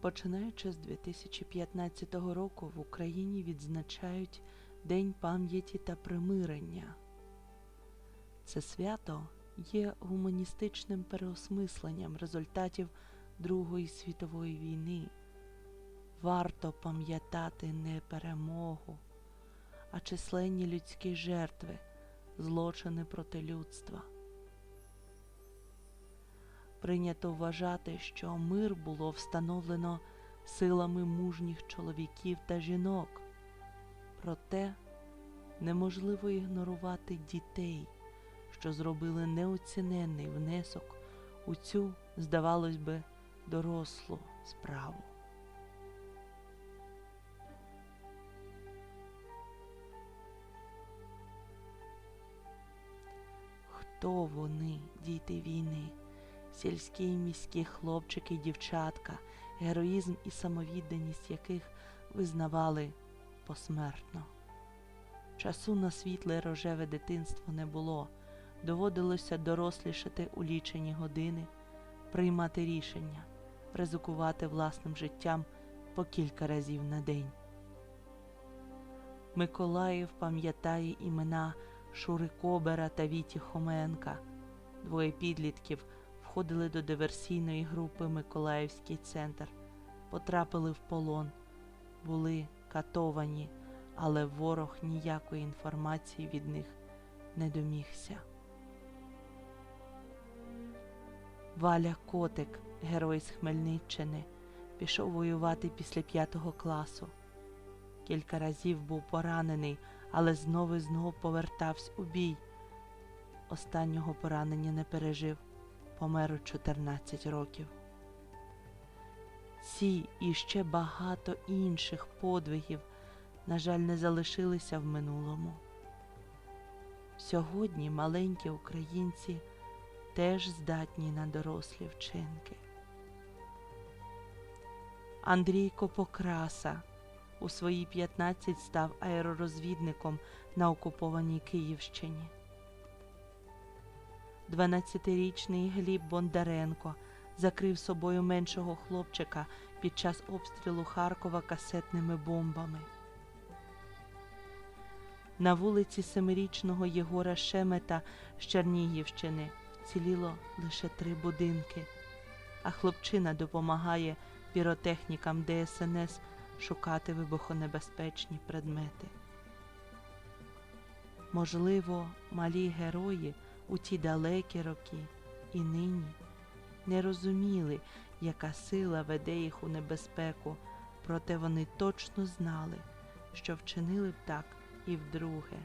Починаючи з 2015 року в Україні відзначають День пам'яті та примирення. Це свято є гуманістичним переосмисленням результатів Другої світової війни. Варто пам'ятати не перемогу, а численні людські жертви, злочини проти людства. Прийнято вважати, що мир було встановлено силами мужніх чоловіків та жінок. Проте неможливо ігнорувати дітей, що зробили неоціненний внесок у цю, здавалось би, дорослу справу. Хто вони, діти війни? Сільські і міські хлопчики і дівчатка, героїзм і самовідданість яких визнавали посмертно. Часу на світле рожеве дитинство не було, доводилося дорослішати у лічені години, приймати рішення, ризикувати власним життям по кілька разів на день. Миколаїв пам'ятає імена Шури Кобера та Віті Хоменка, двоє підлітків входили до диверсійної групи Миколаївський центр, потрапили в полон, були катовані, але ворог ніякої інформації від них не домігся. Валя Котик, герой з Хмельниччини, пішов воювати після п'ятого класу. Кілька разів був поранений, але знову і знову повертався у бій. Останнього поранення не пережив помер у 14 років. Ці і ще багато інших подвигів, на жаль, не залишилися в минулому. Сьогодні маленькі українці теж здатні на дорослі вчинки. Андрійко Покраса у свої 15 став аеророзвідником на окупованій Київщині. 12-річний Гліб Бондаренко закрив собою меншого хлопчика під час обстрілу Харкова касетними бомбами. На вулиці семирічного Єгора Шемета з Чернігівщини вціліло лише три будинки, а хлопчина допомагає піротехнікам ДСНС шукати вибухонебезпечні предмети. Можливо, малі герої у ті далекі роки і нині не розуміли, яка сила веде їх у небезпеку, проте вони точно знали, що вчинили б так і вдруге.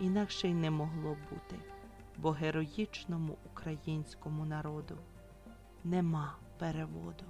Інакше й не могло бути, бо героїчному українському народу нема переводу.